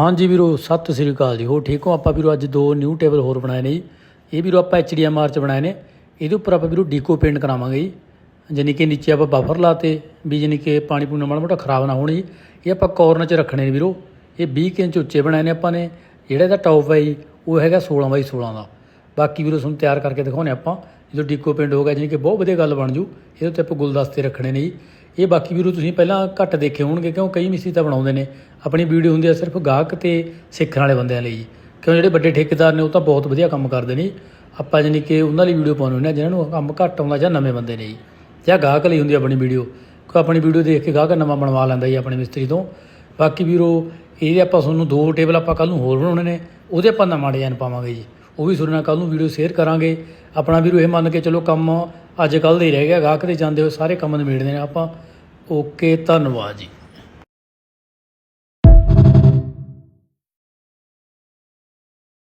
ਹਾਂਜੀ ਵੀਰੋ, ਸਤਿ ਸ੍ਰੀ ਅਕਾਲ ਜੀ। ਹੋ ਠੀਕ ਹੋ? ਆਪਾਂ ਵੀਰੋ ਅੱਜ ਦੋ ਨਿਊ ਟੇਬਲ ਹੋਰ ਬਣਾਏ ਨੇ ਜੀ। ਇਹ ਵੀਰੋ ਆਪਾਂ ਐਚਡੀਐਮਆਰ ਚ ਬਣਾਏ ਨੇ। ਇਹਦੇ ਉੱਪਰ ਆਪਾਂ ਵੀਰੋ ਡੀਕੋ ਪੇਂਟ ਕਰਾਵਾਂਗੇ ਜੀ। ਜਾਣੀ ਕਿ ਨੀਚੇ ਆਪਾਂ ਬਫਰ ਲਾਤੇ ਵੀ ਜਾਣੀ ਕਿ ਪਾਣੀ ਪੂਣਾ ਮਾੜਾ ਮੋਟਾ ਖਰਾਬ ਨਾ ਹੋਣ ਜੀ। ਇਹ ਆਪਾਂ ਕੋਰਨਰ ਚ ਰੱਖਣੇ ਨੇ ਵੀਰੋ। ਇਹ 20 ਕੁ ਇੰਚ ਉੱਚੇ ਬਣਾਏ ਨੇ ਆਪਾਂ ਨੇ। ਜਿਹੜਾ ਇਹਦਾ ਟੌਪ ਹੈ ਜੀ, ਉਹ ਹੈਗਾ 16 ਬਾਈ 16 ਦਾ। ਬਾਕੀ ਵੀਰੋ ਤੁਹਾਨੂੰ ਤਿਆਰ ਕਰਕੇ ਦਿਖਾਉਣੇ ਆਪਾਂ। ਜਦੋਂ ਡੀਕੋ ਪਿੰਡ ਹੋ ਗਿਆ, ਜਾਣੀ ਕਿ ਬਹੁਤ ਵਧੀਆ ਗੱਲ ਬਣ ਜੂ। ਇਹਦੇ ਉੱਤੇ ਆਪਾਂ ਗੁਲਦਸਤੇ ਰੱਖਣੇ ਨੇ ਜੀ। ਇਹ ਬਾਕੀ ਵੀਰੋ ਤੁਸੀਂ ਪਹਿਲਾਂ ਘੱਟ ਦੇਖੇ ਹੋਣਗੇ, ਕਿਉਂ ਕਈ ਮਿਸਤਰੀ ਤਾਂ ਬਣਾਉਂਦੇ ਨੇ। ਆਪਣੀ ਵੀਡੀਓ ਹੁੰਦੀ ਆ ਸਿਰਫ ਗਾਹਕ ਤੇ ਸਿੱਖਣ ਵਾਲੇ ਬੰਦਿਆਂ ਲਈ। ਕਿਉਂ ਜਿਹੜੇ ਵੱਡੇ ਠੇਕੇਦਾਰ ਨੇ, ਉਹ ਤਾਂ ਬਹੁਤ ਵਧੀਆ ਕੰਮ ਕਰਦੇ ਨੇ। ਜੀ। ਆਪਾਂ ਜਾਣੀ ਕਿ ਉਹਨਾਂ ਲਈ ਵੀਡੀਓ ਪਾਉਂਦੇ ਹੁੰਦੇ ਆ ਜਿਹਨਾਂ ਨੂੰ ਕੰਮ ਘੱਟ ਆਉਂਦਾ ਜਾਂ ਨਵੇਂ ਬੰਦੇ ਨੇ ਜੀ ਜਾਂ ਗਾਹਕ ਲਈ ਹੁੰਦੀ ਆ ਆਪਣੀ ਵੀਡੀਓ। ਕੋਈ ਆਪਣੀ ਵੀਡੀਓ ਦੇਖ ਕੇ ਗਾਹਕ ਨਵਾਂ ਬਣਵਾ ਲੈਂਦਾ ਜੀ ਆਪਣੇ ਮਿਸਤਰੀ ਤੋਂ। ਬਾਕੀ ਵੀਰੋ, ਇਹਦੇ ਆਪਾਂ ਤੁਹਾਨੂੰ ਦੋ ਟੇਬਲ ਆਪਾਂ ਕੱਲ ਨੂੰ ਹੋਰ ਬਣਾਉਣੇ ਨੇ। ਉਹਦੇ ਆਪਾਂ ਨਵਾਂ ਡਿਜ਼ਾਈਨ ਪਾਵਾਂਗੇ ਜੀ। ਉਹ ਵੀ ਤੁਹਾਡੇ ਨਾਲ ਕੱਲ ਨੂੰ ਵੀਡੀਓ ਸ਼ੇਅਰ ਕਰਾਂਗੇ। ਆਪਣਾ ਵੀਰੋ ਇਹ ਮੰਨ ਕੇ ਚਲੋ ਕੰਮ ਅੱਜ ਕੱਲ ਦੇ ਹੀ ਰਹਿ ਗਿਆ, ਗਾਹਕ ਦੇ ਜਾਂਦੇ ਹੋਏ ਸਾਰੇ ਕੰਮ ਨਿਬੇੜਦੇ ਨੇ ਆਪਾਂ। ਓਕੇ, ਧੰਨਵਾਦ ਜੀ।